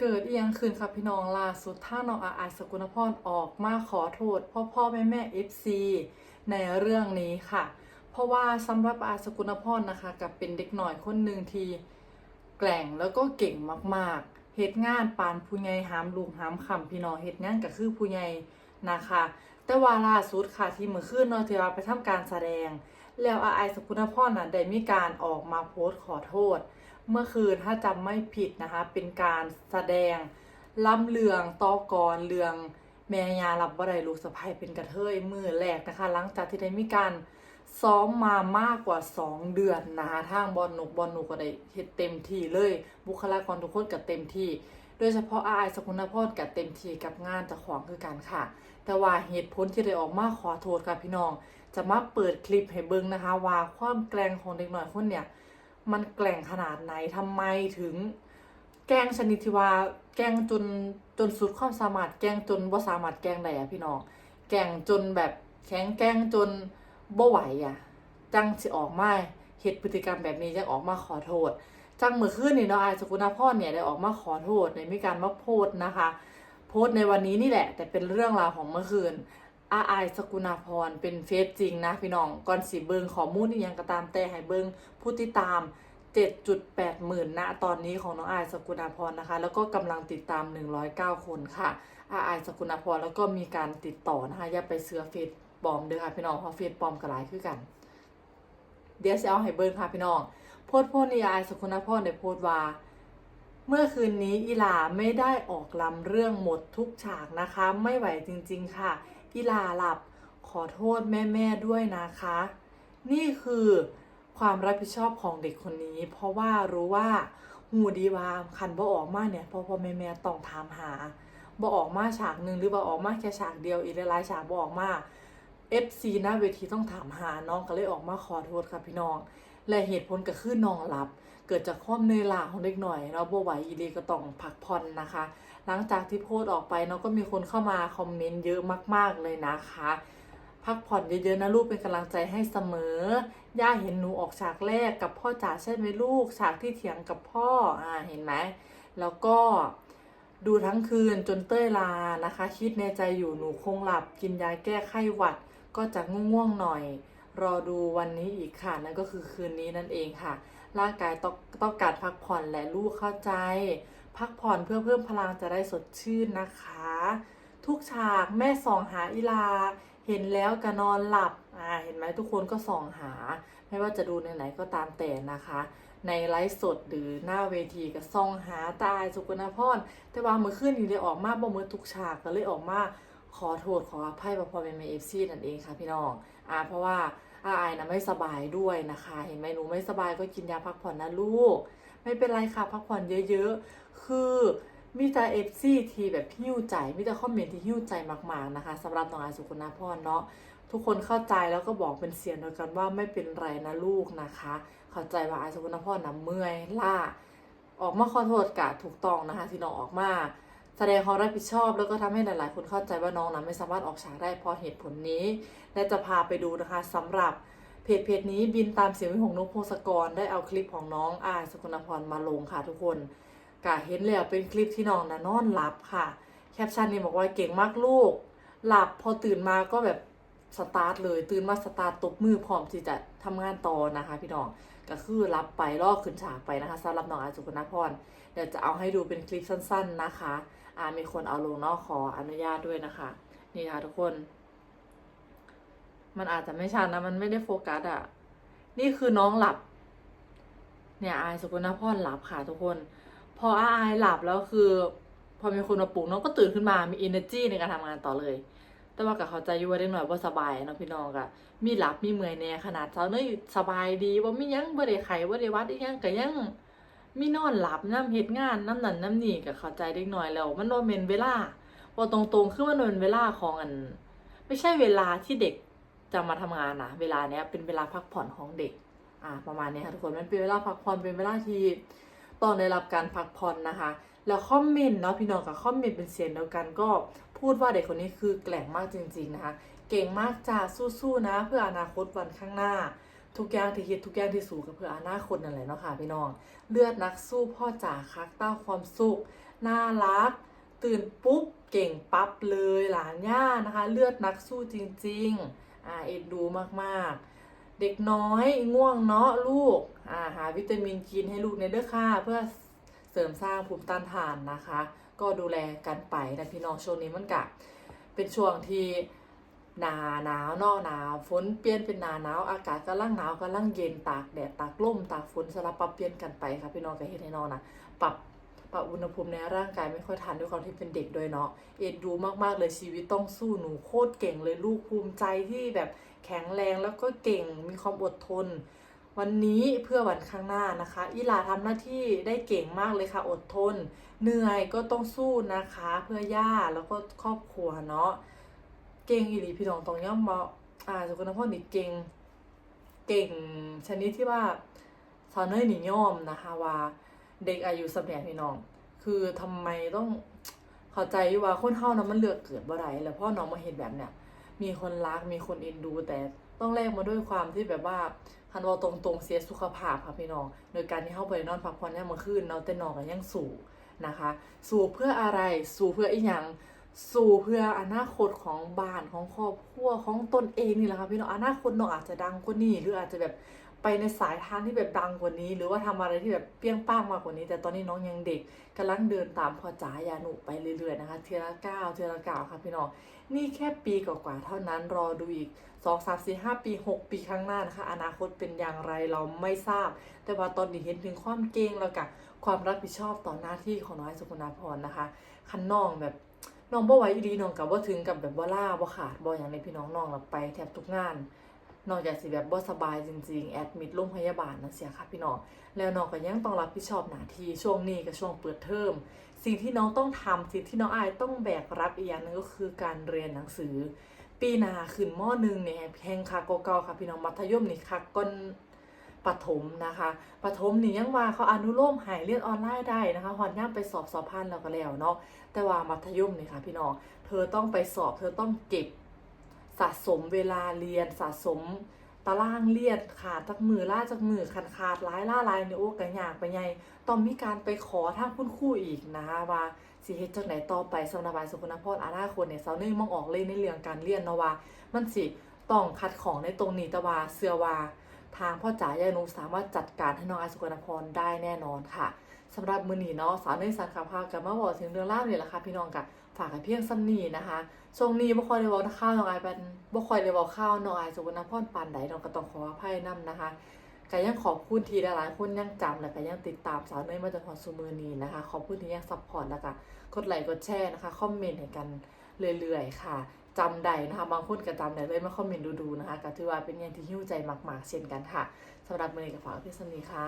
เกิดเอียงคืนครับพี่น้องล่าสุดถ้าน้องอาอาสกุลพรออกมาขอโทษ พ่อพ่อแม่แม่เอฟซีในเรื่องนี้ค่ะ เพราะว่าสำหรับอาสกุลพรนะคะกับเป็นเด็กหน่อยคนหนึ่งที่แกร่งแล้วก็เก่งมากๆเฮ็ดงานปานผู้ใหญ่หามลูกหามคำพี่น้องเฮ็ดงานก็คือผู้ใหญ่นะคะ แต่ว่าล่าสุดค่ะที่เมื่อคืนนาะที่ว่าไปทำการแสดง แล้วอาอาสกุลพรน่ะได้มีการออกมาโพสต์ขอโทษ เมื่อคืนถ้าจำไม่ผิดนะคะ เป็นการแสดงล่ำเลืองตอกรเลืองแม่ยารับบ่ได้ลูกสะใภ้เป็นกระเทยมือแรกนะคะ หลังจากที่ได้มีการซ้อมมามากกว่า 2 เดือนนะคะทางบอลหนุกบอลหนุกก็ได้เฮ็ดเต็มที่เลย บุคลากรทุกคนก็เต็มที่ โดยเฉพาะอายสกุลพรกับเต็มที่กับงานจะของคือกันค่ะ แต่ว่าเหตุผลที่ได้ออกมาขอโทษค่ะพี่น้อง จะมาเปิดคลิปให้เบิ่งนะคะ ว่าความแกร่งของเด็กหน่อยคนเนี่ย มันแกล่งขนาดไหนทำไมถึง แกล้งชนิดที่ว่าแกล้งจนจนสุดความสามารถ แกล้งจนว่าสามารถแกล้งได้อะพี่น้อง แกล้งจนแบบแข็งแกล้งจนบ่ไหวอะจังสิออกมาเหตุพฤติกรรมแบบนี้จังออกมาขอโทษ จังเมื่อคืนนี่เนาะไอายสกุณาพรเนี่ยได้ออกมาขอโทษในมีการมาโพสนะคะ โพสในวันนี้นี่แหละ แต่เป็นเรื่องราวของเมื่อคืน อาอายสกุณาพรเป็นเฟซจริงนะพี่น้องก่อนสีเบิงข้อมูลนี่ยังก็ตามแต่ให้เบิงผู้ติดตาม 7.8 หมื่นณตอนนี้ของน้องอายสกุณาพรนะคะ แล้วก็กำลังติดตาม 109 คนค่ะ อาอายสกุณาพรแล้วก็มีการติดต่อนะคะอย่าไปเสือเฟซปลอมเด้อค่ะพี่น้องเพราะเฟซปลอมกระไรคือกัน เดี๋ยวจะเอาให้เบิงค่ะพี่น้องโพสต์โพสต์นี้อาอายสกุณาพรได้โพสต์ว่าเมื่อคืนนี้อีลาไม่ได้ออกลำเรื่องหมดทุกฉากนะคะ ไม่ไหวจริง ๆ ค่ะ อีหลาหลับ ขอโทษแม่ ๆ ด้วยนะคะ นี่คือความรับผิดชอบของเด็กคนนี้ เพราะว่ารู้ว่าหูดีว่าคันบ่ออกมาเนี่ยพ่อพ่อแม่แม่ต้องถามหาบ่ออกมาฉากหนึ่งหรือบ่ออกมาแค่ฉากเดียวอีกหลายๆฉากบ่ออกมา FC หน้าเวทีต้องถามหาน้องก็เลยออกมาขอโทษค่ะพี่น้อง และเหตุผลก็คือน้องหลับ เกิดจากความเนื่อยล้าของเด็กหน่อยเนาะบ่ไหวอีหลีก็ต้องพักผ่อนนะคะ หลังจากที่โพสต์ออกไปเนาะก็มีคนเข้ามาคอมเมนต์เยอะมาก ๆเลยนะคะ พักผ่อนเยอะๆนะลูกเป็นกำลังใจให้เสมอย่าเห็นหนูออกฉากแรกกับพ่อจ๋าใช่ไหมลูกฉากที่เถียงกับพ่ออ่าเห็นไหมแล้วก็ดูทั้งคืนจนเต้ยลานะคะ คิดในใจอยู่หนูคงหลับกินยาแก้ไข้หวัด ก็จะง่วงๆหน่อย รอดูวันนี้อีกค่ะนั่นก็คือคืนนี้นั่นเองค่ะ ร่างกายต้องต้องการพักผ่อนและลูกเข้าใจ พักผ่อนเพื่อเพิ่มพลังจะได้สดชื่นนะคะ ทุกฉากแม่ส่องหาอีลา เห็นแล้วก็นอนหลับอ่าเห็นไหมทุกคนก็ส่องหา ไม่ว่าจะดูในไหนก็ตามแต่นะคะ ในไลฟ์สดหรือหน้าเวทีก็ส่องหาตายสุกนาพรแต่ว่าเมื่อคืนนี้ได้ออกมาบ่เมื่อทุกฉากก็เลยออกมาขอโทษขออภัยพอพอแม่แม่เอฟซีนั่นเองค่ะพี่น้องอ่าเพราะว่าอาอายนะไม่สบายด้วยนะคะ เห็นไหมหนูไม่สบายก็กินยาพักผ่อนนะลูก ไม่เป็นไรค่ะพักผ่อนเยอะๆ คือมีแต่เอฟซีทีแบบหิ้วใจมีแต่คอมเมนต์ที่หิ้วใจมากๆนะคะสำหรับน้องอาสุกุณาพรเนาะทุกคนเข้าใจแล้วก็บอกเป็นเสียงเดียวกันว่าไม่เป็นไรนะลูกนะคะ เข้าใจว่าอาสุกุณาพรนะเมื่อยล่า ออกมาขอโทษกะถูกต้องนะคะ ที่น้องออกมา แสดงความรับผิดชอบแล้วก็ทำให้หลาย ๆ คนเข้าใจว่าน้องนะไม่สามารถออกฉากได้เพราะเหตุผลนี้ และจะพาไปดูนะคะสำหรับเพจเพจนี้บินตามเสียงวิหงนกพงศกรได้เอาคลิปของน้องอายสกุลพรมาลงค่ะทุกคน กะเห็นแล้วเป็นคลิปที่น้องนะนอนหลับค่ะ แคปชั่นนี้บอกว่าเก่งมากลูก หลับพอตื่นมาก็แบบสตาร์ทเลย ตื่นมาสตาร์ทตบมือพร้อมที่จะทำงานต่อนะคะ พี่น้องก็คือรับไปลอกขึ้นฉากไปนะคะสำหรับน้องอายสุกุณพรเดี๋ยวจะเอาให้ดูเป็นคลิปสั้น ๆนะคะอามีคนเอาลงนอกขออนุญาตด้วยนะคะ นี่ค่ะทุกคน มันอาจจะไม่ชัดนะ มันไม่ได้โฟกัสอะ นี่คือน้องหลับ เนี่ยอายสกุลพรหลับค่ะทุกคน พออายหลับแล้วคือ พอมีคนมาปลุกน้องก็ตื่นขึ้นมามี energy ในการทำงานต่อเลย แต่ว่ากับเขาใจอยู่ว่าได้หน่อยว่าสบายเนาะพี่น้องอะมีหลับมีเมื่อยแน่ขนาดเช้าเนยสบายดีว่ามียังบ่ได้ไข้บ่ได้วัดอีหยังก็ยังมีนอนหลับน้ำเฮ็ดงานน้ำหนั่นน้ำหนีกับเข้าใจเด็กหน่อยแล้วมันบ่แม่นเวลาว่าตรงๆคือมันเป็นเวลาของอัน ไม่ใช่เวลาที่เด็กจะมาทำงานนะเวลาเนี้ยเป็นเวลาพักผ่อนของเด็ก อ่า ประมาณนี้ค่ะทุกคนมันเป็นเวลาพักผ่อนเป็นเวลาที่ ตองได้รับการพักผ่อนนะคะ แล้วคอมเมนต์เนาะพี่น้องกับคอมเมนต์เป็นเสียงเดียวกันก็พูดว่าเด็กคนนี้คือแกล่งมากจริงๆนะคะ เก่งมากจ้าสู้ๆนะ เพื่ออนาคตวันข้างหน้า ทุกอย่างที่คิดทุกอย่างที่สู้กับเพื่ออนาคตนั่นแหละเนาะค่ะพี่น้องเลือดนักสู้พ่อจ๋าคักเต้าความสุขน่ารัก ตื่นปุ๊บเก่งปั๊บเลยหลานย่านะคะ เลือดนักสู้จริงๆอ่าเอ็นดูมากๆ เด็กน้อยง่วงเนาะลูกอ่าหาวิตามินกินให้ลูกในเด้อค่ะเพื่อเสริมสร้างภูมิต้านทานนะคะ ก็ดูแลกันไปนะพี่น้องช่วงนี้มันกะเป็นช่วงที่หนาหนาว นอกหนาว ฝนเปลี่ยนเป็นหนาหนาว อากาศกำลังหนาวกำลังเย็นตากแดดตากลมตากฝนสลับปรับเปลี่ยนกันไปค่ะพี่น้องก็เห็นให้น้องนะปรับปรับอุณหภูมิในร่างกายไม่ค่อยทันด้วยความที่เป็นเด็กด้วยเนาะเอ็นดูมากๆเลยชีวิตต้องสู้หนูโคตรเก่งเลยลูกภูมิใจที่แบบ แข็งแรงแล้วก็เก่งมีความอดทน วันนี้เพื่อวันข้างหน้านะคะอีหลาทำหน้าที่ได้เก่งมากเลยค่ะอดทน เหนื่อยก็ต้องสู้นะคะ เพื่อย่าแล้วก็ครอบครัวเนาะเก่งอีหลีพี่น้องตรงย่อมมาอ่าสุกนพ่อนี่เก่งเก่งชนิดที่ว่าสาวเนยนิย่อมนะคะว่าเด็กอายุสำเนียพี่น้อง คือทำไมต้องเข้าใจว่าคนเฮานะมันเลือกเกิดบ่ได้แล้วพ่อน้องมาเห็นแบบเนี้ย มีคนรักมีคนเอ็นดู แต่ต้องแลกมาด้วยความที่แบบว่าฮันว่าตรงๆเสียสุขภาพค่ะพี่น้องโดยการที่เข้าไปนอนพักผ่อนเนี่ยามมื่อคืนเนาะแต่นอนกันยังสูงนะคะ สูงเพื่ออะไร สูงเพื่ออีหยัง สู่เพื่ออนาคตของบ้านของครอบครัวของตนเองนี่แหละค่ะพี่น้องอนาคตน้องอาจจะดังกว่านี้หรืออาจจะแบบไปในสายทางที่แบบดังกว่านี้ หรือว่าทำอะไรที่แบบเปรี้ยงป้างมากกว่านี้ แต่ตอนนี้น้องยังเด็กกำลังเดินตามพ่อจ๋ายาหนุไปเรื่อยๆนะคะเทีละก้าวเทีละก้าวค่ะพี่น้องนี่แค่ปีกว่าๆเท่านั้นรอดูอีกสองสามสี่ห้าปีหกปีข้างหน้านะคะอนาคตเป็นอย่างไรเราไม่ทราบ แต่ว่าตอนนี้เห็นถึงความเก่งแล้วกับความรับผิดชอบต่อหน้าที่ของน้อยสุกุณาพรนะคะคันน้องแบบ น้องบ่ไหวอีดีน้องกับว่าถึงกับแบบว่าล่าบ่ขาดบ่อย่างในพี่น้องน้องเราไปแทบทุกงานนอกจากสิแบบบ่สบายจริงๆ แอดมิดโรงพยาบาลนะเสียค่ะพี่น้อง แล้วน้องก็ยังต้องรับผิดชอบหน้าที่ช่วงนี้กับช่วงเปิดเทอม สิ่งที่น้องต้องทำสิ่งที่น้องอายต้องแบกรับอีกอย่างนึงก็คือการเรียนหนังสือ ปีหน้าขึ้นมหนึ่งเนี่ยแพงค่ะเก่าๆค่ะพี่น้องมัธยมนี่ค่ะก้น ปฐมนะคะปฐมนี่ยังว่าเขาอนุโลมหายเรียนออนไลน์ได้นะคะหอนย่ามไปสอบสอบพันแล้วก็แล้วเนาะแต่ว่ามัธยมนี่ค่ะพี่น้องเธอต้องไปสอบเธอต้องเก็บสะสมเวลาเรียนสะสมตารางเรียนขาดจากมือล่าจากมือขาดขาดหลายล่าลายเนี่ยโอ้กันยากไปไงต้องมีการไปขอทางคุณครูอีกนะคะว่าสิเฮ็ดจังไหนต่อไปสำหรับบายสุขนพรอนาคตเนี่ยเสาวนี่มองออกเลยในเรื่องการเรียนเนาะว่า มันสิต้องคัดของในตรงนี้แต่ว่าเสือว่า ทางพ่อจ๋ายายนุสามารถจัดการให้น้องอาสุกนพรได้แน่นอนค่ะสำหรับมือหนีเนาะสาวในสังขภาพกับมาบอกถึงเรื่องเล่าวนี่ยแหละค่ะพี่น้องกะฝากกันเพียงซ้ำนีนะคะช่วงนี้บ่คอยได้เว้าข้าวน้องอายเป็นบ่คอยได้เว้าข้าวน้องอายสุกนพรปานใดน้องก็ต้องขออภัยนํนะคะก็ยังขอบคุณทีหลายๆคนยังจำและก็ยังติดตามสาวเนยมาจนถึงซุมือนี้นะคะ ขอบคุณที่ยังซัพพอร์ตแล้วก็กดไลค์กดแชร์นะคะคอมเมนต์ให้กันเรื่อยๆ ค่ะ จำได้นะคะ บางคนก็จำได้เลยมาคอมเมนต์ดูๆนะคะก็ถือว่าเป็นงานที่หิ้วใจมากๆ เช่นกันค่ะสำหรับมือนี้ก็ฝากเพียงซ้ำนี้ค่ะ